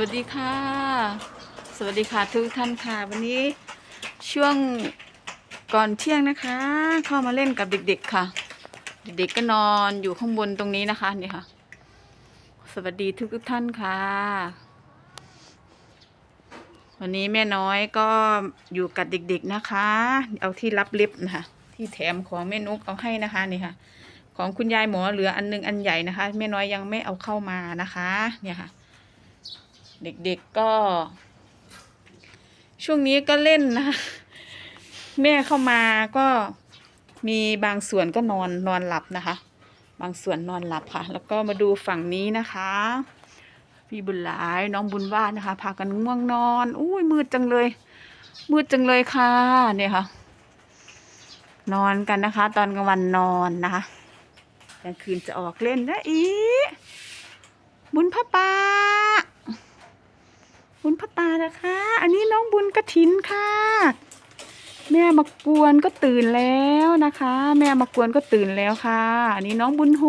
วัสดีค่ะ สวัสดีค่ะทุกท่านค่ะ วันนี้ช่วงก่อนเที่ยงนะคะ เข้ามาเล่นกับเด็ก ๆ ค่ะ เด็กๆก็นอนอยู่ข้างบนตรงนี้นะคะนี่ค่ะ สวัสดีทุกๆท่านค่ะ วันนี้แม่น้อยก็อยู่กับเด็ก ๆนะคะ เอาที่รับเล็บนะคะ ที่แถมของแม่นุกเอาให้นะคะนี่ค่ะ ของคุณยายหมอเหลืออันหนึงอันใหญ่นะคะแม่น้อยยังไม่เอาเข้ามานะคะ เนี่ยค่ะ เด็กๆก็ ช่วงนี้ก็เล่นนะคะแม่เข้ามาก็มีบางส่วนก็นอนนอนหลับนะคะ บางส่วนนอนหลับค่ะ แล้วก็มาดูฝั่งนี้นะคะ พี่บุญหลายน้องบุญวาดนะคะ พากันง่วงนอนอุ้ยมืดจังเลย มืดจังเลยค่ะเนี่ยค่ะ นอนกันนะคะ ตอนกลางวันนอนนะคะกลางคืนจะออกเล่นนะอีบุญพระป่า บุญพตานะคะ อันนี้น้องบุญกระถินค่ะ แม่มากวนก็ตื่นแล้วนะคะ แม่มากวนก็ตื่นแล้วค่ะ อันนี้น้องบุญโฮ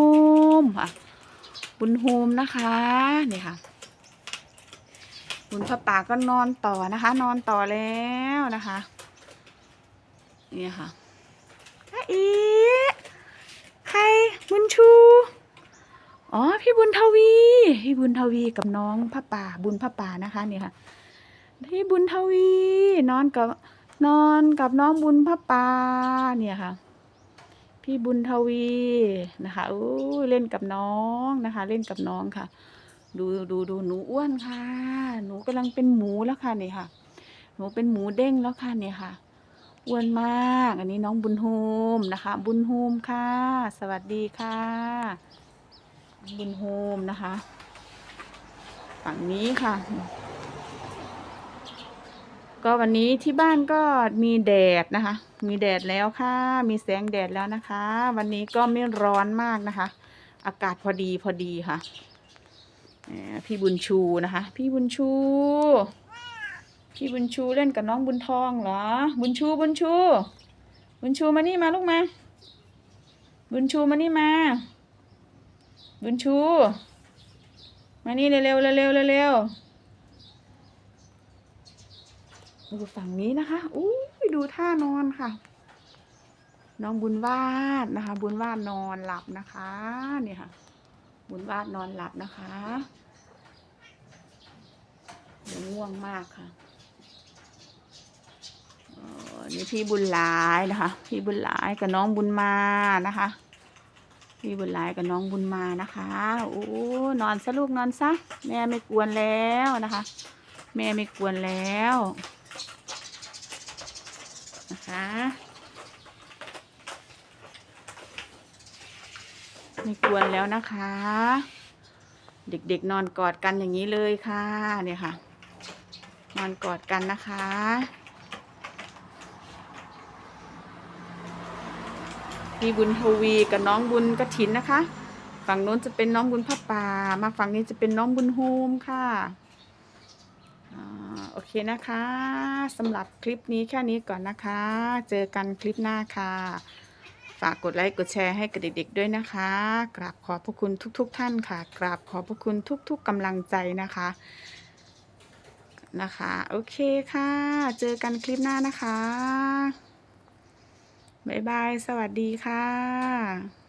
มค่ะ บุญโฮมนะคะนี่ค่ะ บุญพระป่าก็นอนต่อนะคะ นอนต่อแล้วนะคะนี่ค่ะอีใครบุญชู อ๋อ พี่บุญทวี พี่บุญทวีกับน้องพระป่าบุญพระป่านะคะเนี่ยค่ะ พี่บุญทวี นอนกับนอนกับน้องบุญพระป่าเนี่ยค่ะ พี่บุญทวีนะคะอู้เล่นกับน้องนะคะ เล่นกับน้องค่ะ ดูดูดูหนูอ้วนค่ะ หนูกำลังเป็นหมูแล้วค่ะนี่ค่ะ หนูเป็นหมูเด้งแล้วค่ะเนี่ยค่ะอ้วนมาก อันนี้น้องบุญโฮมนะคะ บุญโฮมค่ะ สวัสดีค่ะ บุญโฮมนะคะ ฝั่งนี้ค่ะ ก็วันนี้ที่บ้านก็มีแดดนะคะ มีแดดแล้วค่ะ มีแสงแดดแล้วนะคะ วันนี้ก็ไม่ร้อนมากนะคะ อากาศพอดีพอดีค่ะพี่บุญชูนะคะ พี่บุญชู พี่บุญชูเล่นกับน้องบุญทองเหรอ บุญชูบุญชู บุญชูมานี่มาลูกมา บุญชูมานี่มา บุญชู มานี่เร็วๆเร็วๆเร็วๆดูฝั่งนี้นะคะอู้ยดูท่านอนค่ะ น้องบุญวาดนะคะ บุญวาดนอนหลับนะคะเนี่ยค่ะ บุญวาดนอนหลับนะคะเดี๋ยวง่วงมากค่ะอ่อนี่พี่บุญหลายนะคะ พี่บุญหลายกับน้องบุญมานะคะ พี่บุญหลายกับน้องบุญมานะคะ โอ้นอนซะลูกนอนซะ แม่ไม่กวนแล้วนะคะ แม่ไม่กวนแล้วนะคะไม่กวนแล้วนะคะ เด็กๆนอนกอดกันอย่างนี้เลยค่ะเนี่ยค่ะ นอนกอดกันนะคะ พี่บุญทวีกับน้องบุญกระถินนะคะ ฝั่งโน้นจะเป็นน้องบุญพระป่า มาฝั่งนี้จะเป็นน้องบุญโฮมค่ะโอเคนะคะสำหรับคลิปนี้แค่นี้ก่อนนะคะ เจอกันคลิปหน้าค่ะ ฝากกดไลค์กดแชร์ให้กับเด็กๆด้วยนะคะ กราบขอบพระคุณทุก ๆทท่านค่ะ กราบขอบพระคุณทุก ๆกำลังใจนะคะนะคะ โอเคค่ะ เจอกันคลิปหน้านะคะ บ๊ายบาย สวัสดีค่ะ